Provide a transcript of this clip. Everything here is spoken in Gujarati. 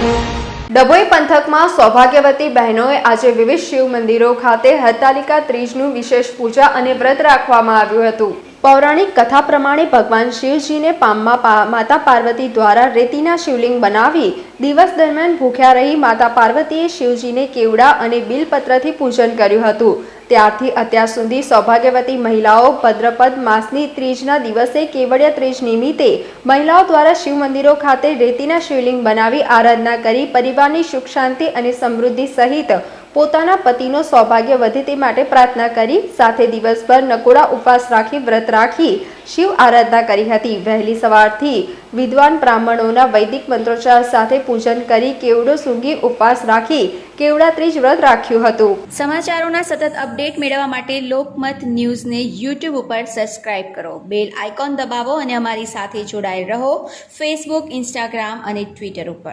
ડભોઈ પંથકમાં સૌભાગ્યવતી બહેનોએ આજે વિવિધ શિવ મંદિરો ખાતે હરતાલિકા ત્રીજનું વિશેષ પૂજા અને વ્રત રાખવામાં આવ્યું હતું. પૌરાણિક કથા પ્રમાણે ભગવાન શિવજીને પામમાં માતા પાર્વતી દ્વારા રેતીના શિવલિંગ બનાવી દિવસ દરમિયાન ભૂખ્યા રહી માતા પાર્વતીએ શિવજીને કેવડા અને બિલપત્રથી પૂજન કર્યું હતું. ત્યારથી અત્યાર સુધી સૌભાગ્યવતી મહિલાઓ ભદ્રપદ માસની ત્રીજના દિવસે કેવડિયા ત્રીજ નિમિત્તે મહિલાઓ દ્વારા શિવ મંદિરો ખાતે રેતીના શિવલિંગ બનાવી આરાધના કરી પરિવારની સુખ શાંતિ અને સમૃદ્ધિ સહિત પોતાના પતિનો સૌભાગ્ય વધે તે માટે પ્રાર્થના કરી, સાથે દિવસભર નકોડા ઉપવાસ રાખી, વ્રત રાખી, શિવ આરાધના કરી હતી. વહેલી સવારથી વિદ્વાન બ્રાહ્મણોના વૈદિક મંત્રોચ્ચાર સાથે પૂજન કરી કેવડો સૂંઘી ઉપવાસ રાખી કેવડા ત્રીજ વ્રત રાખ્યું હતું. સમાચારોના સતત અપડેટ મેળવવા માટે લોકમત ન્યૂઝને યુટ્યુબ ઉપર સબસ્ક્રાઇબ કરો. બેલ આઇકોન દબાવો અને અમારી સાથે જોડાયેલ રહો. ફેસબુક ઇન્સ્ટાગ્રામ અને ટ્વિટર ઉપર.